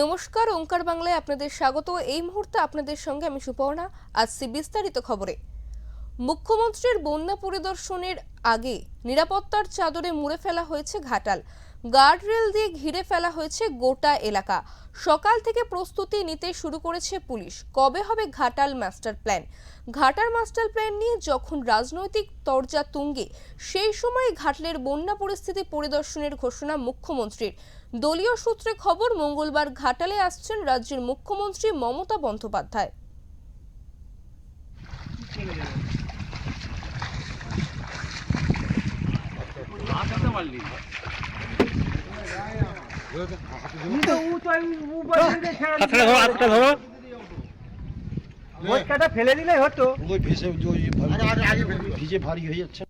নমস্কার, ওঙ্কার বাংলায় আপনাদের স্বাগত। এই মুহূর্তে আপনাদের সঙ্গে আমি সুপর্ণা আসছি বিস্তারিত খবরে। মুখ্যমন্ত্রীর বন্যা পরিদর্শনের আগে নিরাপত্তার চাদরে মুড়ে ফেলা হয়েছে ঘাটাল। গার্ডরেল দিয়ে ঘিরে ফেলা হয়েছে গোটা এলাকা। সকাল থেকে প্রস্তুতি নিতে শুরু করেছে পুলিশ। কবে হবে Ghatal master plan? Ghatal master plan নিয়ে যখন রাজনৈতিক তরজা তুঙ্গে, সেই সময় ঘাটলের বন্যা পরিস্থিতি পরিদর্শনের ঘোষণা মুখ্যমন্ত্রীর। দলীয় সূত্রে খবর, মঙ্গলবার ঘাটালে আসছেন রাজ্যের মুখ্যমন্ত্রী মমতা বন্দ্যোপাধ্যায়। আচ্ছা ধরো ফেলে দিলে হতো। ভিজে ভারী হয়ে যাচ্ছে।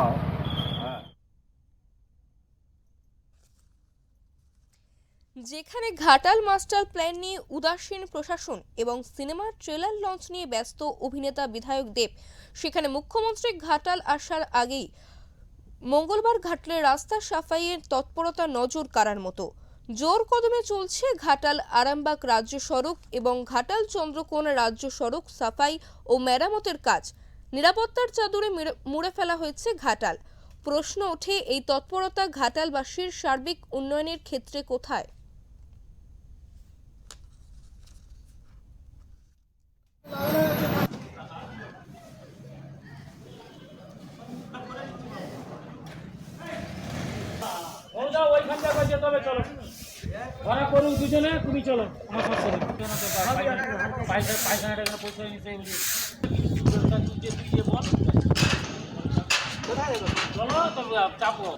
চালাও যেখানে ঘাটাল মাস্টার প্ল্যান নিয়ে উদাসীন প্রশাসন এবং সিনেমার ট্রেলার লঞ্চ নিয়ে ব্যস্ত অভিনেতা বিধায়ক দেব, সেখানে মুখ্যমন্ত্রী ঘাটাল আসার আগেই মঙ্গলবার ঘাটলে রাস্তা সাফাইয়ের তৎপরতা নজর কাড়ার মতো। জোর কদমে চলছে ঘাটাল আরামবাগ রাজ্য সড়ক এবং ঘাটাল চন্দ্রকোণ রাজ্য সড়ক সাফাই ও মেরামতের কাজ। নিরাপত্তার চাদরে মুড়ে ফেলা হয়েছে ঘাটাল। প্রশ্ন ওঠে, এই তৎপরতা ঘাটালবাসীর সার্বিক উন্নয়নের ক্ষেত্রে কোথায়? তুমি চলো। আমার বল চলো তুমি চাপো